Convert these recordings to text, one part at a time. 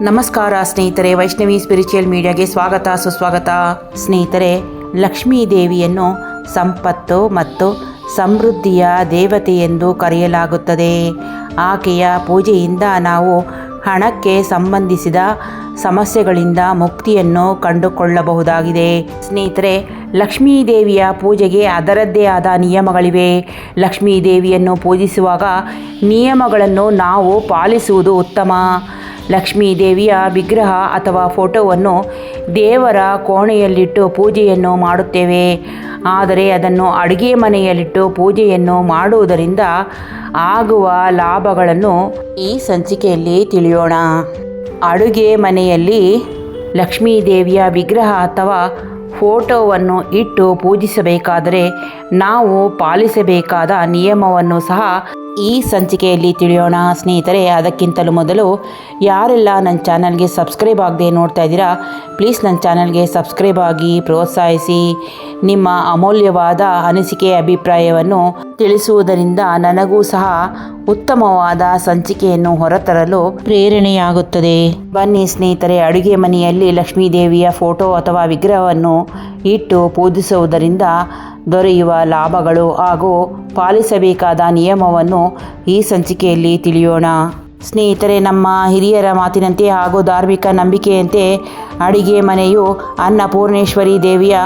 ನಮಸ್ಕಾರ ಸ್ನೇಹಿತರೆ, ವೈಷ್ಣವಿ ಸ್ಪಿರಿಚುವಲ್ ಮೀಡಿಯಾಗೆ ಸ್ವಾಗತ, ಸುಸ್ವಾಗತ. ಸ್ನೇಹಿತರೆ ಲಕ್ಷ್ಮೀ ದೇವಿಯನ್ನು ಸಂಪತ್ತು ಮತ್ತು ಸಮೃದ್ಧಿಯ ದೇವತೆ ಎಂದು ಕರೆಯಲಾಗುತ್ತದೆ. ಆಕೆಯ ಪೂಜೆಯಿಂದ ನಾವು ಹಣಕ್ಕೆ ಸಂಬಂಧಿಸಿದ ಸಮಸ್ಯೆಗಳಿಂದ ಮುಕ್ತಿಯನ್ನು ಕಂಡುಕೊಳ್ಳಬಹುದಾಗಿದೆ. ಸ್ನೇಹಿತರೆ ಲಕ್ಷ್ಮೀ ದೇವಿಯ ಪೂಜೆಗೆ ಅದರದ್ದೇ ಆದ ನಿಯಮಗಳಿವೆ. ಲಕ್ಷ್ಮೀ ದೇವಿಯನ್ನು ಪೂಜಿಸುವಾಗ ನಿಯಮಗಳನ್ನು ನಾವು ಪಾಲಿಸುವುದು ಉತ್ತಮ. ಲಕ್ಷ್ಮೀ ದೇವಿಯ ವಿಗ್ರಹ ಅಥವಾ ಫೋಟೋವನ್ನು ದೇವರ ಕೋಣೆಯಲ್ಲಿಟ್ಟು ಪೂಜೆಯನ್ನು ಮಾಡುತ್ತೇವೆ. ಆದರೆ ಅದನ್ನು ಅಡುಗೆ ಮನೆಯಲ್ಲಿಟ್ಟು ಪೂಜೆಯನ್ನು ಮಾಡುವುದರಿಂದ ಆಗುವ ಲಾಭಗಳನ್ನು ಈ ಸಂಚಿಕೆಯಲ್ಲಿ ತಿಳಿಯೋಣ. ಅಡುಗೆ ಮನೆಯಲ್ಲಿ ಲಕ್ಷ್ಮೀ ದೇವಿಯ ವಿಗ್ರಹ ಅಥವಾ ಫೋಟೋವನ್ನು ಇಟ್ಟು ಪೂಜಿಸಬೇಕಾದರೆ ನಾವು ಪಾಲಿಸಬೇಕಾದ ನಿಯಮವನ್ನು ಸಹ ಈ ಸಂಚಿಕೆಯಲ್ಲಿ ತಿಳಿಯೋಣ, ಸ್ನೇಹಿತರೆ. ಅದಕ್ಕಿಂತಲೂ ಮೊದಲು ಯಾರೆಲ್ಲ ನನ್ನ ಚಾನಲ್ಗೆ ಸಬ್ಸ್ಕ್ರೈಬ್ ಆಗದೆ ನೋಡ್ತಾ ಇದ್ದೀರಾ, ಪ್ಲೀಸ್ ನನ್ನ ಚಾನಲ್ಗೆ ಸಬ್ಸ್ಕ್ರೈಬ್ ಆಗಿ ಪ್ರೋತ್ಸಾಹಿಸಿ. ನಿಮ್ಮ ಅಮೂಲ್ಯವಾದ ಅನಿಸಿಕೆ, ಅಭಿಪ್ರಾಯವನ್ನು ತಿಳಿಸುವುದರಿಂದ ನನಗೂ ಸಹ ಉತ್ತಮವಾದ ಸಂಚಿಕೆಯನ್ನು ಹೊರತರಲು ಪ್ರೇರಣೆಯಾಗುತ್ತದೆ. ಬನ್ನಿ ಸ್ನೇಹಿತರೆ, ಅಡುಗೆ ಮನೆಯಲ್ಲಿ ಲಕ್ಷ್ಮೀ ದೇವಿಯ ಫೋಟೋ ಅಥವಾ ವಿಗ್ರಹವನ್ನು ಇಟ್ಟು ಪೂಜಿಸುವುದರಿಂದ ದೊರೆಯುವ ಲಾಭಗಳು ಹಾಗೂ ಪಾಲಿಸಬೇಕಾದ ನಿಯಮವನ್ನು ಈ ಸಂಚಿಕೆಯಲ್ಲಿ ತಿಳಿಯೋಣ. ಸ್ನೇಹಿತರೆ, ನಮ್ಮ ಹಿರಿಯರ ಮಾತಿನಂತೆ ಹಾಗೂ ಧಾರ್ಮಿಕ ನಂಬಿಕೆಯಂತೆ ಅಡಿಗೆ ಮನೆಯು ಅನ್ನಪೂರ್ಣೇಶ್ವರಿ ದೇವಿಯ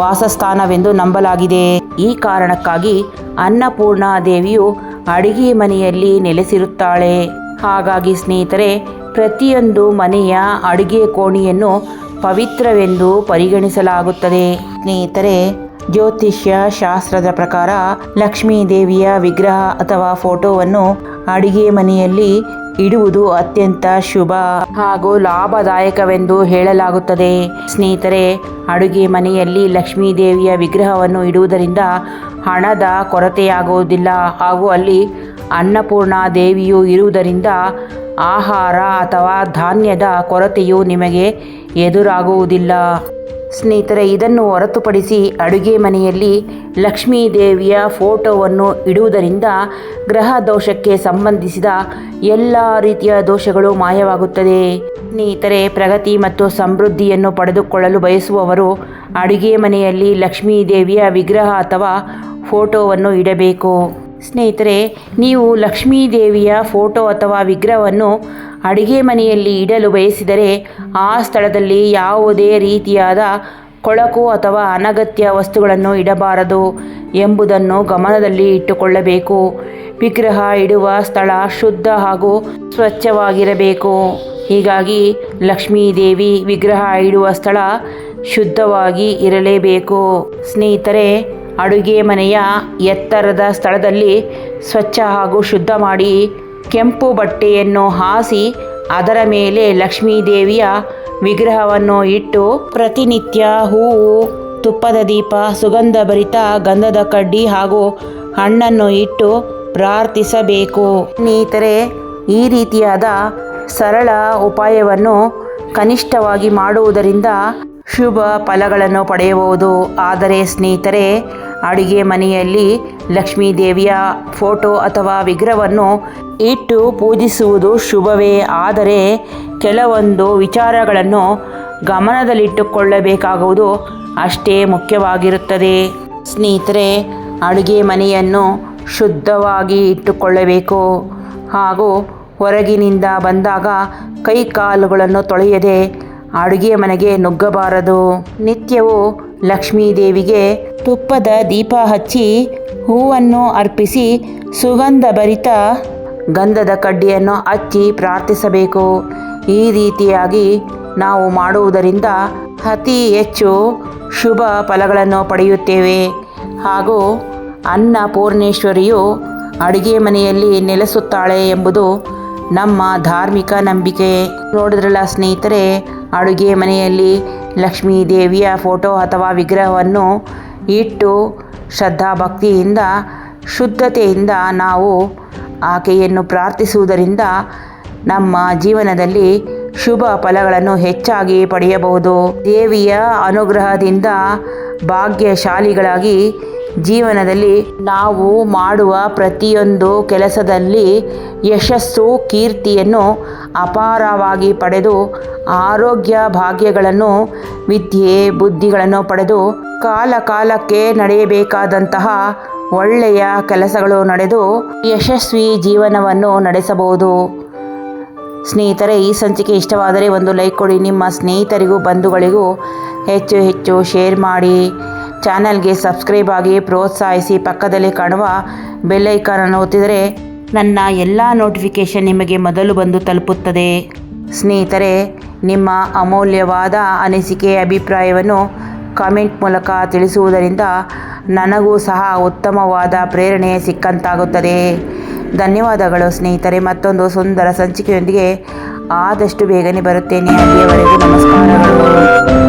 ವಾಸಸ್ಥಾನವೆಂದು ನಂಬಲಾಗಿದೆ. ಈ ಕಾರಣಕ್ಕಾಗಿ ಅನ್ನಪೂರ್ಣ ದೇವಿಯು ಅಡಿಗೆ ಮನೆಯಲ್ಲಿ ನೆಲೆಸಿರುತ್ತಾಳೆ. ಹಾಗಾಗಿ ಸ್ನೇಹಿತರೆ, ಪ್ರತಿಯೊಂದು ಮನೆಯ ಅಡುಗೆ ಕೋಣೆಯನ್ನು ಪವಿತ್ರವೆಂದು ಪರಿಗಣಿಸಲಾಗುತ್ತದೆ. ಸ್ನೇಹಿತರೆ ಜ್ಯೋತಿಷ್ಯ ಶಾಸ್ತ್ರದ ಪ್ರಕಾರ ಲಕ್ಷ್ಮೀ ದೇವಿಯ ವಿಗ್ರಹ ಅಥವಾ ಫೋಟೋವನ್ನು ಅಡಿಗೆ ಮನೆಯಲ್ಲಿ ಇಡುವುದು ಅತ್ಯಂತ ಶುಭ ಹಾಗೂ ಲಾಭದಾಯಕವೆಂದು ಹೇಳಲಾಗುತ್ತದೆ. ಸ್ನೇಹಿತರೆ, ಅಡುಗೆ ಮನೆಯಲ್ಲಿ ಲಕ್ಷ್ಮೀ ದೇವಿಯ ವಿಗ್ರಹವನ್ನು ಇಡುವುದರಿಂದ ಹಣದ ಕೊರತೆಯಾಗುವುದಿಲ್ಲ ಹಾಗೂ ಅಲ್ಲಿ ಅನ್ನಪೂರ್ಣ ದೇವಿಯು ಇರುವುದರಿಂದ ಆಹಾರ ಅಥವಾ ಧಾನ್ಯದ ಕೊರತೆಯು ನಿಮಗೆ ಎದುರಾಗುವುದಿಲ್ಲ. ಸ್ನೇಹಿತರೆ, ಇದನ್ನು ಹೊರತುಪಡಿಸಿ ಅಡುಗೆ ಮನೆಯಲ್ಲಿ ಲಕ್ಷ್ಮೀ ದೇವಿಯ ಫೋಟೋವನ್ನು ಇಡುವುದರಿಂದ ಗ್ರಹ ದೋಷಕ್ಕೆ ಸಂಬಂಧಿಸಿದ ಎಲ್ಲ ರೀತಿಯ ದೋಷಗಳು ಮಾಯವಾಗುತ್ತದೆ. ಸ್ನೇಹಿತರೆ, ಪ್ರಗತಿ ಮತ್ತು ಸಮೃದ್ಧಿಯನ್ನು ಪಡೆದುಕೊಳ್ಳಲು ಬಯಸುವವರು ಅಡುಗೆ ಮನೆಯಲ್ಲಿ ಲಕ್ಷ್ಮೀ ದೇವಿಯ ವಿಗ್ರಹ ಅಥವಾ ಫೋಟೋವನ್ನು ಇಡಬೇಕು. ಸ್ನೇಹಿತರೆ, ನೀವು ಲಕ್ಷ್ಮೀ ದೇವಿಯ ಫೋಟೋ ಅಥವಾ ವಿಗ್ರಹವನ್ನು ಅಡುಗೆ ಮನೆಯಲ್ಲಿ ಇಡಲು ಬಯಸಿದರೆ ಆ ಸ್ಥಳದಲ್ಲಿ ಯಾವುದೇ ರೀತಿಯಾದ ಕೊಳಕು ಅಥವಾ ಅನಗತ್ಯ ವಸ್ತುಗಳನ್ನು ಇಡಬಾರದು ಎಂಬುದನ್ನು ಗಮನದಲ್ಲಿ ಇಟ್ಟುಕೊಳ್ಳಬೇಕು. ವಿಗ್ರಹ ಇಡುವ ಸ್ಥಳ ಶುದ್ಧ ಹಾಗೂ ಸ್ವಚ್ಛವಾಗಿರಬೇಕು. ಹೀಗಾಗಿ ಲಕ್ಷ್ಮೀದೇವಿ ವಿಗ್ರಹ ಇಡುವ ಸ್ಥಳ ಶುದ್ಧವಾಗಿ ಇರಲೇಬೇಕು. ಸ್ನೇಹಿತರೆ, ಅಡುಗೆ ಮನೆಯ ಎತ್ತರದ ಸ್ಥಳದಲ್ಲಿ ಸ್ವಚ್ಛ ಹಾಗೂ ಶುದ್ಧ ಮಾಡಿ ಕೆಂಪು ಬಟ್ಟೆಯನ್ನು ಹಾಸಿ ಅದರ ಮೇಲೆ ಲಕ್ಷ್ಮೀದೇವಿಯ ವಿಗ್ರಹವನ್ನು ಇಟ್ಟು ಪ್ರತಿನಿತ್ಯ ಹೂವು, ತುಪ್ಪದ ದೀಪ ಸುಗಂಧಭರಿತ ಗಂಧದ ಕಡ್ಡಿ ಹಾಗೂ ಹಣ್ಣನ್ನು ಇಟ್ಟು ಪ್ರಾರ್ಥಿಸಬೇಕು. ಸ್ನೇಹಿತರೆ, ಈ ರೀತಿಯಾದ ಸರಳ ಉಪಾಯವನ್ನು ಕನಿಷ್ಠವಾಗಿ ಮಾಡುವುದರಿಂದ ಶುಭ ಫಲಗಳನ್ನು ಪಡೆಯಬಹುದು. ಆದರೆ ಸ್ನೇಹಿತರೆ ಅಡುಗೆ ಮನೆಯಲ್ಲಿ ಲಕ್ಷ್ಮೀ ದೇವಿಯ ಫೋಟೋ ಅಥವಾ ವಿಗ್ರಹವನ್ನು ಇಟ್ಟು ಪೂಜಿಸುವುದು ಶುಭವೇ. ಆದರೆ ಕೆಲವೊಂದು ವಿಚಾರಗಳನ್ನು ಗಮನದಲ್ಲಿಟ್ಟುಕೊಳ್ಳಬೇಕಾಗುವುದು ಅಷ್ಟೇ ಮುಖ್ಯವಾಗಿರುತ್ತದೆ. ಸ್ನೇಹಿತರೆ, ಅಡುಗೆ ಮನೆಯನ್ನು ಶುದ್ಧವಾಗಿ ಇಟ್ಟುಕೊಳ್ಳಬೇಕು. ಹಾಗೂ ಹೊರಗಿನಿಂದ ಬಂದಾಗ ಕೈ ಕಾಲುಗಳನ್ನು ತೊಳೆಯದೆ ಅಡುಗೆ ಮನೆಗೆ ನುಗ್ಗಬಾರದು. ನಿತ್ಯವೂ ಲಕ್ಷ್ಮೀ ದೇವಿಗೆ ತುಪ್ಪದ ದೀಪ ಹಚ್ಚಿ ಹೂವನ್ನು ಅರ್ಪಿಸಿ ಸುಗಂಧಭರಿತ ಗಂಧದ ಕಡ್ಡಿಯನ್ನು ಹಚ್ಚಿ ಪ್ರಾರ್ಥಿಸಬೇಕು. ಈ ರೀತಿಯಾಗಿ ನಾವು ಮಾಡುವುದರಿಂದ ಅತಿ ಹೆಚ್ಚು ಶುಭ ಫಲಗಳನ್ನು ಪಡೆಯುತ್ತೇವೆ. ಹಾಗೂ ಅನ್ನಪೂರ್ಣೇಶ್ವರಿಯು ಅಡುಗೆ ಮನೆಯಲ್ಲಿ ನೆಲೆಸುತ್ತಾಳೆ ಎಂಬುದು ನಮ್ಮ ಧಾರ್ಮಿಕ ನಂಬಿಕೆ. ನೋಡಿದ್ರಲ್ಲ ಸ್ನೇಹಿತರೆ ಅಡುಗೆ ಮನೆಯಲ್ಲಿ ಲಕ್ಷ್ಮೀ ದೇವಿಯ ಫೋಟೋ ಅಥವಾ ವಿಗ್ರಹವನ್ನು ಇಟ್ಟು ಶ್ರದ್ಧಾಭಕ್ತಿಯಿಂದ, ಶುದ್ಧತೆಯಿಂದ ನಾವು ಆಕೆಯನ್ನು ಪ್ರಾರ್ಥಿಸುವುದರಿಂದ ನಮ್ಮ ಜೀವನದಲ್ಲಿ ಶುಭ ಫಲಗಳನ್ನು ಹೆಚ್ಚಾಗಿ ಪಡೆಯಬಹುದು. ದೇವಿಯ ಅನುಗ್ರಹದಿಂದ ಭಾಗ್ಯಶಾಲಿಗಳಾಗಿ ಜೀವನದಲ್ಲಿ ನಾವು ಮಾಡುವ ಪ್ರತಿಯೊಂದು ಕೆಲಸದಲ್ಲಿ ಯಶಸ್ಸು, ಕೀರ್ತಿಯನ್ನು ಅಪಾರವಾಗಿ ಪಡೆದು ಆರೋಗ್ಯ ಭಾಗ್ಯಗಳನ್ನು, ವಿದ್ಯೆ, ಬುದ್ಧಿಗಳನ್ನು ಪಡೆದು ಕಾಲ ಕಾಲಕ್ಕೆ ನಡೆಯಬೇಕಾದಂತಹ ಒಳ್ಳೆಯ ಕೆಲಸಗಳು ನಡೆದು ಯಶಸ್ವಿ ಜೀವನವನ್ನು ನಡೆಸಬಹುದು. ಸ್ನೇಹಿತರೆ, ಈ ಸಂಚಿಕೆ ಇಷ್ಟವಾದರೆ ಒಂದು ಲೈಕ್ ಕೊಡಿ. ನಿಮ್ಮ ಸ್ನೇಹಿತರಿಗೂ, ಬಂಧುಗಳಿಗೂ ಹೆಚ್ಚು ಹೆಚ್ಚು ಶೇರ್ ಮಾಡಿ. ಚಾನಲ್ಗೆ ಸಬ್ಸ್ಕ್ರೈಬ್ ಆಗಿ ಪ್ರೋತ್ಸಾಹಿಸಿ. ಪಕ್ಕದಲ್ಲಿ ಕಾಣುವ ಬೆಲ್ಲೈಕಾನನ್ನು ಒತ್ತಿದರೆ ನನ್ನ ಎಲ್ಲ ನೋಟಿಫಿಕೇಷನ್ ನಿಮಗೆ ಮೊದಲು ಬಂದು ತಲುಪುತ್ತದೆ. ಸ್ನೇಹಿತರೆ ನಿಮ್ಮ ಅಮೂಲ್ಯವಾದ ಅನಿಸಿಕೆ ಅಭಿಪ್ರಾಯವನ್ನು ಕಾಮೆಂಟ್ ಮೂಲಕ ತಿಳಿಸುವುದರಿಂದ ನನಗೂ ಸಹ ಉತ್ತಮವಾದ ಪ್ರೇರಣೆ ಸಿಕ್ಕಂತಾಗುತ್ತದೆ. ಧನ್ಯವಾದಗಳು ಸ್ನೇಹಿತರೆ. ಮತ್ತೊಂದು ಸುಂದರ ಸಂಚಿಕೆಯೊಂದಿಗೆ ಆದಷ್ಟು ಬೇಗನೆ ಬರುತ್ತೇನೆ. ಅಲ್ಲಿಯವರೆಗೂ ನಮಸ್ಕಾರಗಳು.